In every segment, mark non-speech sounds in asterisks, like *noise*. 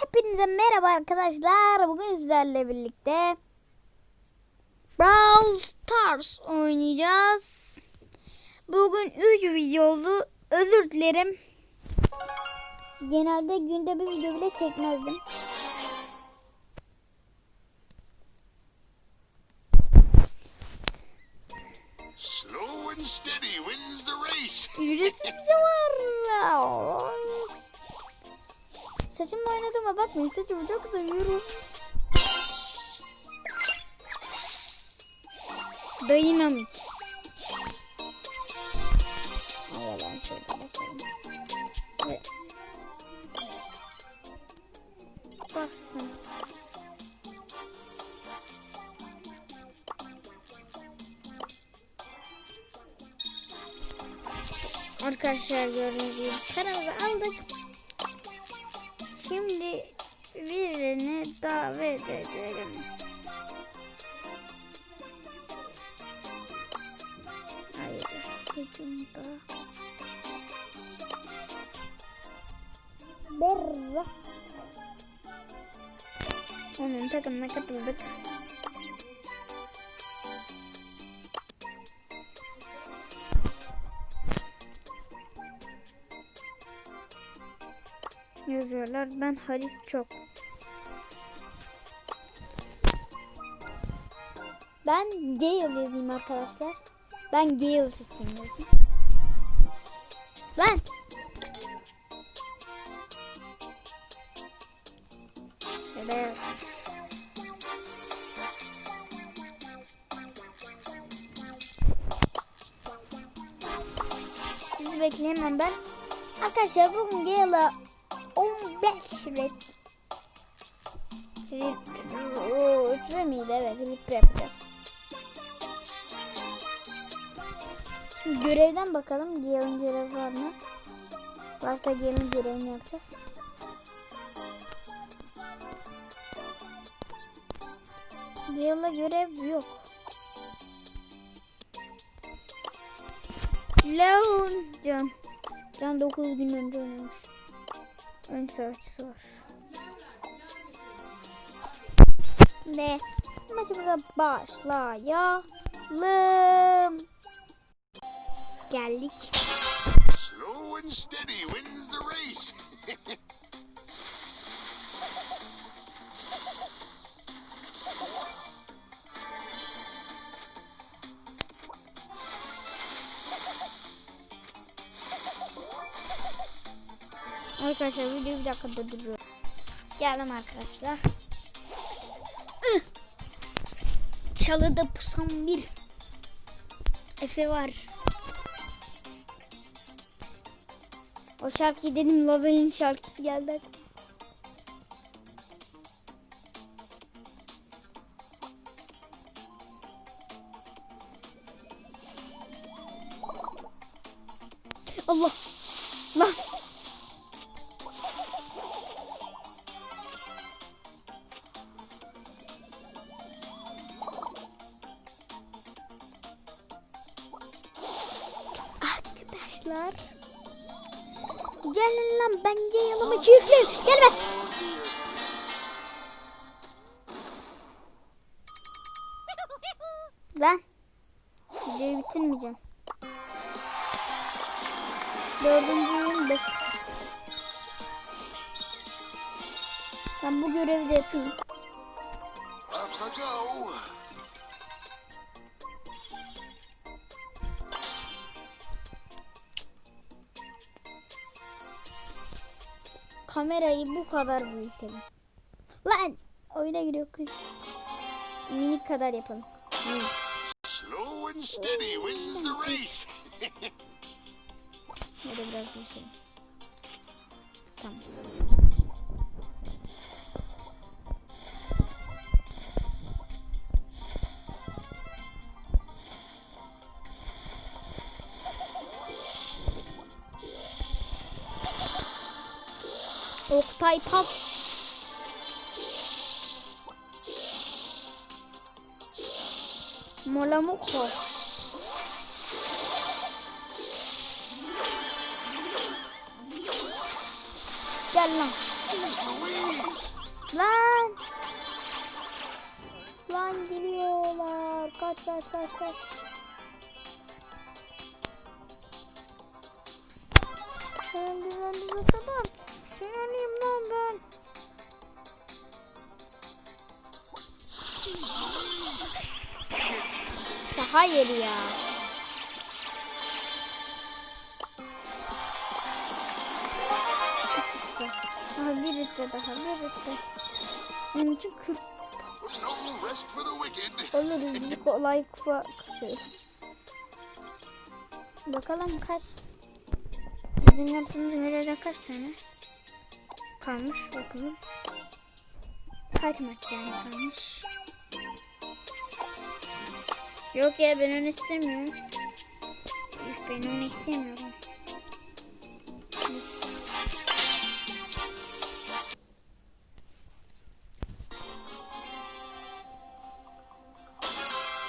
Hepinize merhaba arkadaşlar. Bugün sizlerle birlikte Brawl Stars oynayacağız. Bugün 3 videolu özür dilerim. Genelde günde bir video bile çekmezdim. Slow and steady wins the race. Ücretsiz bir var. *laughs* Saçımla oynadığıma bakmayın. Saçım çok da yürü. Davet edelim. Hayır, hücumda. Berra. Onun takımına katıldık. yazıyorlar. Ben Halit çok. Ben Gale yazayım arkadaşlar. Ben Gale seçeyim dedim. Lan! Yaz. Sizi bekleyemem ben. Arkadaşlar bugün Gale'a 15 red. Rütbe miydi? Evet rütbe yapacağız. Şimdi görevden bakalım. Gale'ın görevi var mı? Varsa Gale'ın görevini yapacağız. Gale'a görev yok. Leon Can. Can 9 gün önce oynamış. Ön savaşçısı var. Ve maçımıza başlayalım. Geldik. Slow and steady wins the race. Arkadaşlar videoyu bir dakika durduruyorum. Geldim arkadaşlar. Çalıda pusan bir Efe var. O şarkıyı dedim Lazay'ın şarkısı geldi. Allah. Lan. Ben bu görevi de yapayım. Kamerayı bu kadar büyütelim. Lan! Oyuna giriyor kız. Minik kadar yapalım. Minik. Slow and steady wins the race. Ya da biraz büyütelim. Tamam. Paypas. Molamuko. Gel lan. Lan. Lan geliyorlar. Kaç kaç kaç kaç. Öldür öldür o kadar. Sinirliyim lan ben. Ya hayır ya. Aha bir litre daha bir litre. Benim için 40 No rest for the wicked. alırız biz kolay kupa kışıyoruz. Bakalım kaç. Bizim yaptığımız görevde kaç tane kalmış bakalım. Kaç maç yani kalmış. Yok ya ben onu istemiyorum. Üf, ben onu istemiyorum.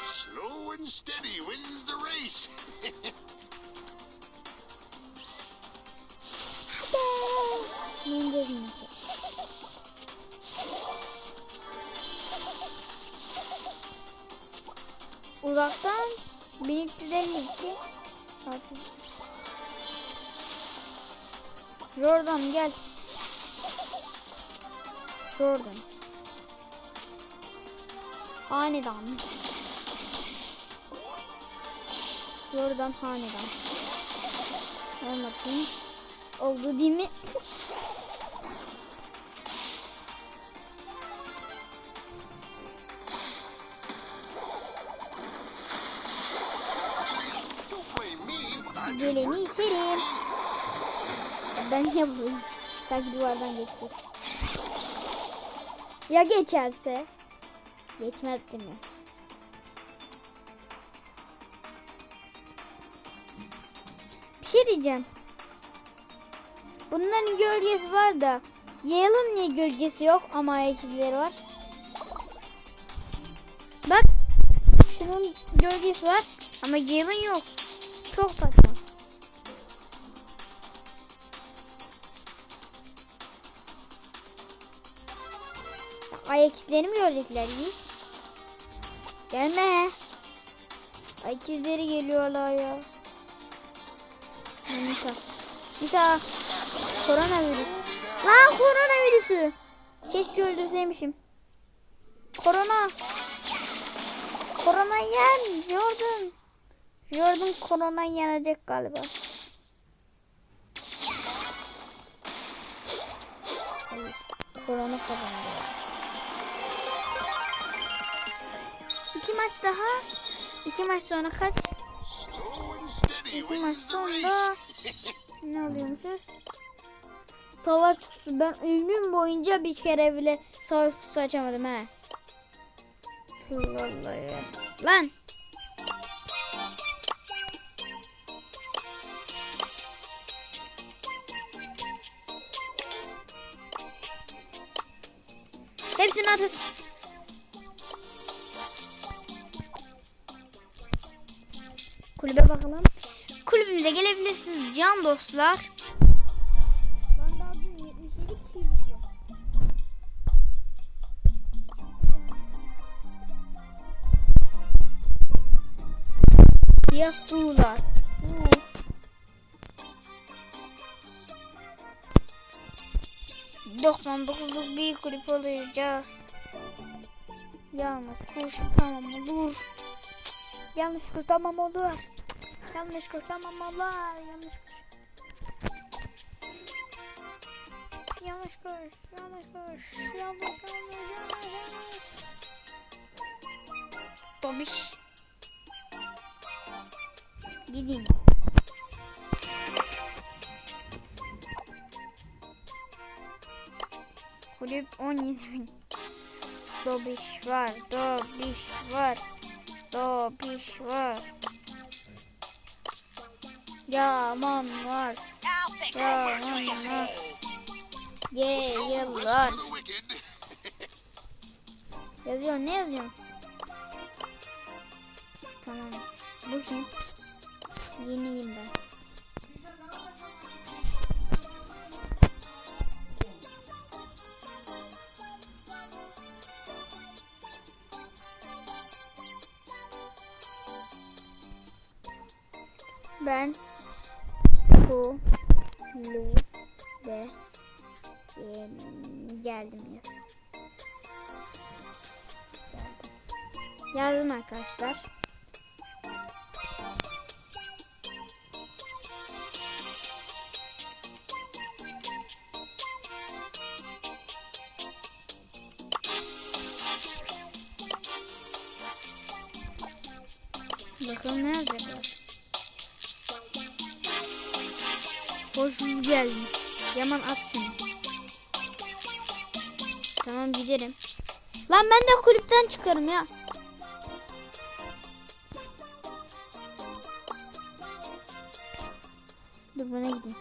Slow and steady wins the race. *laughs* Uzaktan 1352 artık. Jordan gel. Jordan. Hanedan. Jordan hanedan. Olmadı. Oldu değil mi? Geleni iterim. Ben yapıyorum. Sanki duvardan geçti. Ya geçerse? Geçmez değil mi? Bir şey diyeceğim. Bunların gölgesi var da Yale'ın niye gölgesi yok ama ayak izleri var? Bak şunun gölgesi var ama Yale'ın yok. Çok saçma. Ayak izlerini mi görecekler Yiğit? Gelme. Ayak izleri geliyorlar ya. Nita. Nita. Koronavirüs. Lan koronavirüsü. Keşke öldürseymişim. Korona. Korona yen. Jordan. Jordan korona yenecek galiba. Korona kazandı. Maç daha. İki maç sonra kaç? İki maç sonra ne alıyormuşuz? Savaş kutusu. Ben ömrüm boyunca bir kere bile savaş kutusu açamadım he. Vallahi. Lan. Hepsini at. Can dostlar. Ben daha dün 77 kişiydik ya. Siyah tuğlar. Oo. ...99'luk bir kulüp olacağız. Yalnız kuş tamam olur. Yanlış kuş tamam olur. Yanlış kuş tamam olur. Yanlış kuş. Yanlış kuş. Yanlış kuş. Yanlış yanlış. Tobiş. Gideyim. Kulüp 17 bin. Dobiş var. Dobiş var. Dobiş var. Yaman var. Yaman var. Ye yıllar. *laughs* Yazıyor ne yazıyor? Tamam. Bu kim? Yeniyim. Ben em, geldim. Yazdım arkadaşlar. Tamam giderim. Lan ben de kulüpten çıkarım ya. Dur bana gideyim.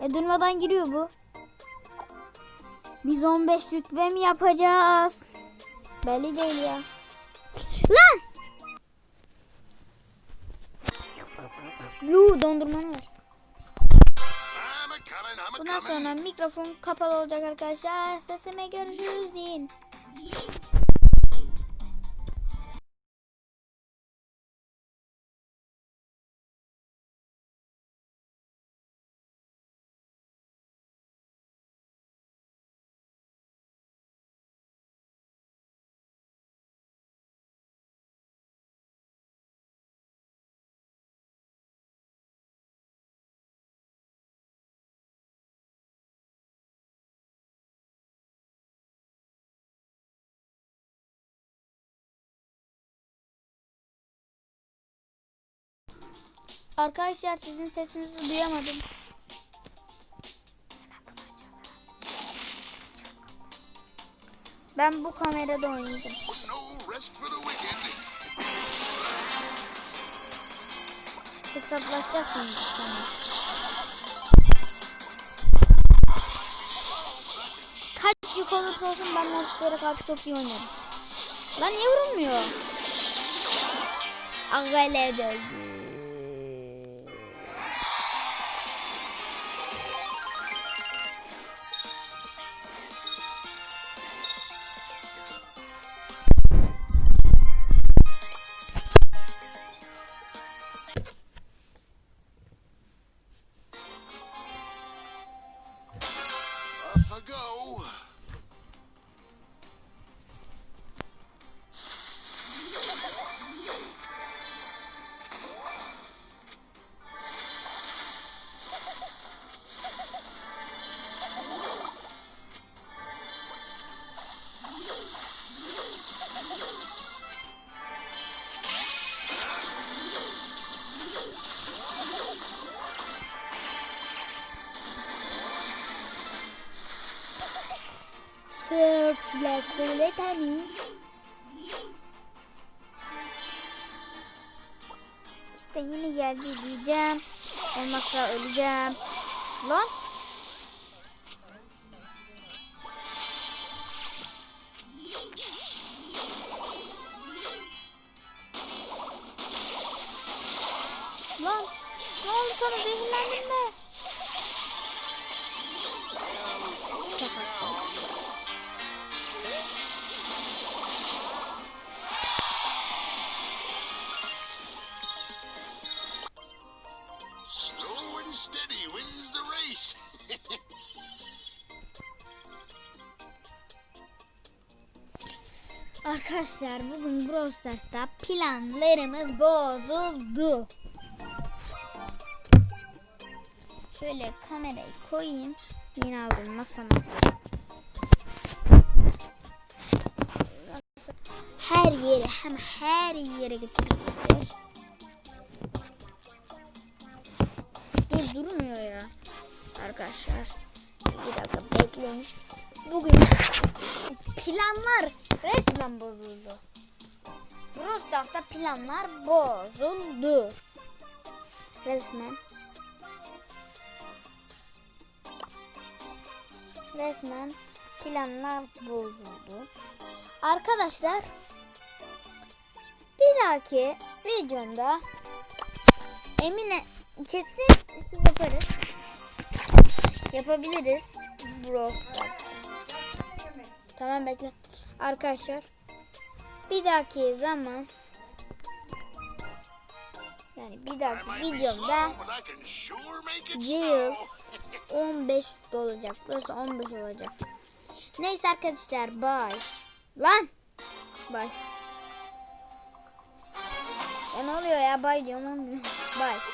E durmadan giriyor bu. Biz 15 rütbe mi yapacağız? Belli değil ya. Lan! Lu dondurmanı ver. Bundan sonra mikrofon kapalı olacak arkadaşlar. Sesime görüşürüz deyin. Arkadaşlar sizin sesinizi duyamadım. Ben bu kamerada wicked. Hesaplaşacağız şimdi. Kaç yük olursa olsun ben monsterlere karşı çok iyi oynarım. Lan niye vurulmuyor? Agale döndü. Kule tani. İşte yine geldi diyeceğim. Olmazsa öleceğim. Lan. Arkadaşlar bugün Brawl planlarımız bozuldu. Şöyle kamerayı koyayım. Yine aldım masama. Her yere hem her yere götürüyoruz. Dur durmuyor ya. Arkadaşlar. Bir dakika bekleyin. Bugün planlar resmen bozuldu. Brawl Stars'ta planlar bozuldu. Resmen. Resmen planlar bozuldu. Arkadaşlar bir dahaki videomda Emine kesin yaparız. Yapabiliriz. Bro. Tamam bekle. Arkadaşlar bir dahaki zaman yani bir dahaki videomda Yıl snow. 15 olacak. Burası 15 olacak. Neyse arkadaşlar bye. Lan. Bye. Ya ne oluyor ya bye diyorum olmuyor. *laughs* Bye.